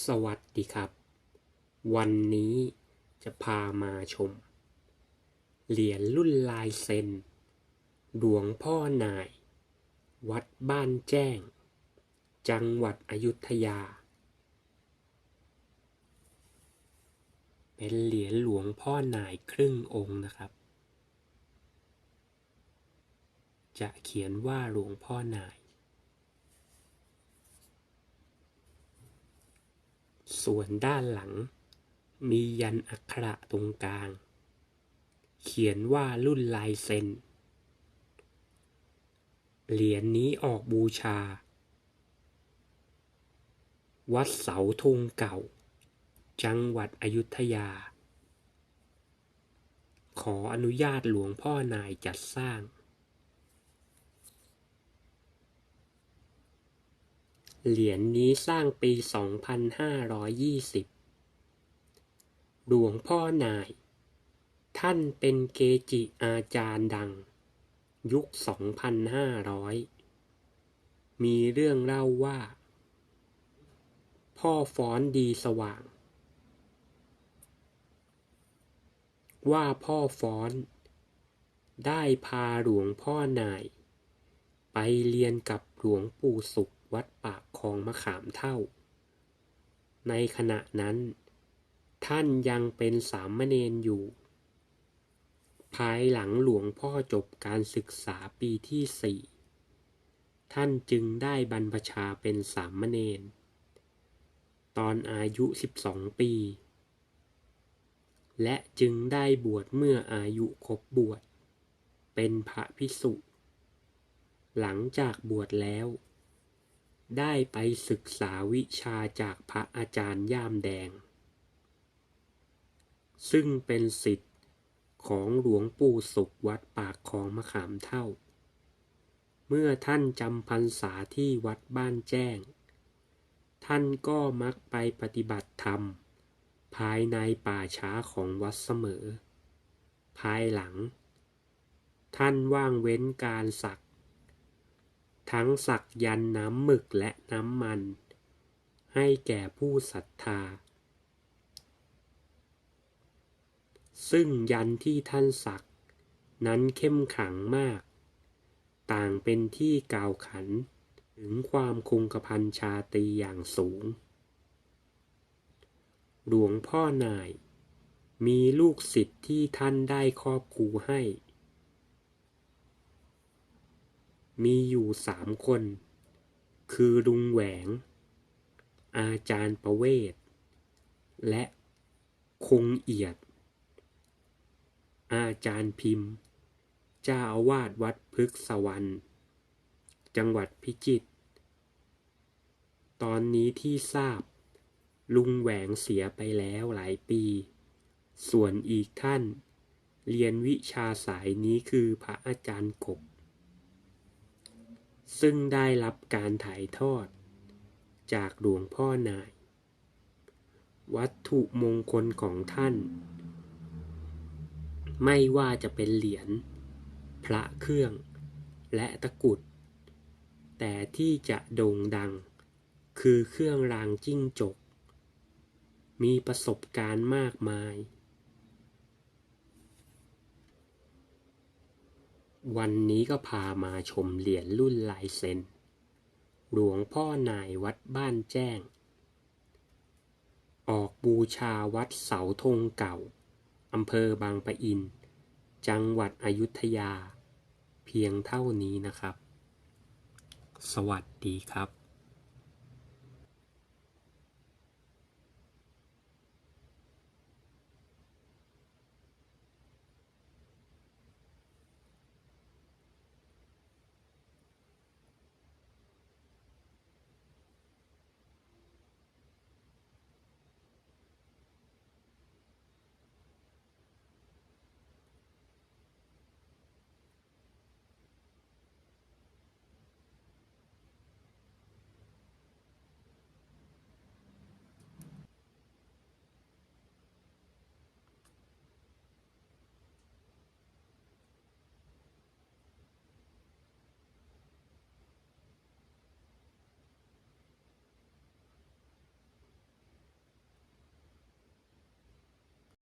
สวัสดีครับ วันนี้จะพามาชม เหรียญรุ่นลายเซ็นหลวงพ่อนาย วัดบ้านแจ้ง จังหวัดอยุธยา เป็นเหรียญหลวงพ่อนายครึ่งองค์นะครับ จะเขียนว่าหลวงพ่อนาย ส่วนด้านหลัง มียันอักขระตรงกลาง เขียนว่ารุ่นลายเซ็น เหรียญนนี้ออกบูชา วัดเสาธงเก่า จังหวัดอยุธยา ขออนุญาตหลวงพ่อนายจัดสร้าง เหรียญนนี้สร้างปี 2520 หลวงพ่อนาย ท่านเป็นเกจิอาจารย์ดัง ยุค 2,500 มีเรื่องเล่าว่า พ่อฟ้อนดีสว่าง ว่าพ่อฟ้อน ได้พาหลวงพ่อนาย ไปเรียนกับหลวงปู่สุข วัดปากคลองมะขามเท่า ในขณะนั้น ท่านยังเป็นสามเณรอยู่ ภายหลังหลวงพ่อจบการศึกษาปีที่สี่ท่านจึงได้บรรพชาเป็นสามเณรตอนอายุ 12 ปี และจึงได้บวชเมื่ออายุครบบวช เป็นพระภิกษุ หลังจากบวชแล้ว ได้ไปศึกษาวิชาจากพระอาจารย์ย่ามแดง ซึ่งเป็นสิทธิ์ของหลวงปู่สุขวัดปากคลองมะขามเท่า เมื่อท่านจำพรรษาที่วัดบ้านแจ้ง ท่านก็มักไปปฏิบัติธรรม ภายในป่าช้าของวัดเสมอ ภายหลัง ท่านว่างเว้นการสัก ทั้งสักยันน้ำหมึกและน้ำมัน ให้แก่ผู้ศรัทธา ซึ่งยันที่ท่านสัก นั้นเข้มขลังมาก ต่างเป็นที่กล่าวขัน ถึงความคงกระพันชาตีอย่างสูง หลวงพ่อนาย มีลูกศิษย์ที่ท่านได้ครอบครูให้ มีอยู่สามคน คือลุงแหวง อาจารย์ประเวศ และคงเอียด อาจารย์พิมพ์ เจ้าอาวาสวัดพฤกษวรรณจังหวัดพิจิตร ตอนนี้ที่ทราบ ลุงแหวงเสียไปแล้วหลายปี ส่วนอีกท่าน เรียนวิชาสายนี้คือพระอาจารย์กบ ซึ่งได้รับการถ่ายทอด จากหลวงพ่อนาย วัตถุมงคลของท่าน ไม่ว่าจะเป็นเหรียญพระเครื่องและตะกรุด แต่ที่จะโด่งดังคือเครื่องรางจิ้งจก มีประสบการณ์มากมาย วันนี้ก็พามาชมเหรียญรุ่นลายเซ็น หลวงพ่อนายวัดบ้านแจ้ง ออกบูชาวัดเสาธงเก่า อำเภอบางปะอิน จังหวัดอยุธยา เพียงเท่านี้นะครับ สวัสดีครับ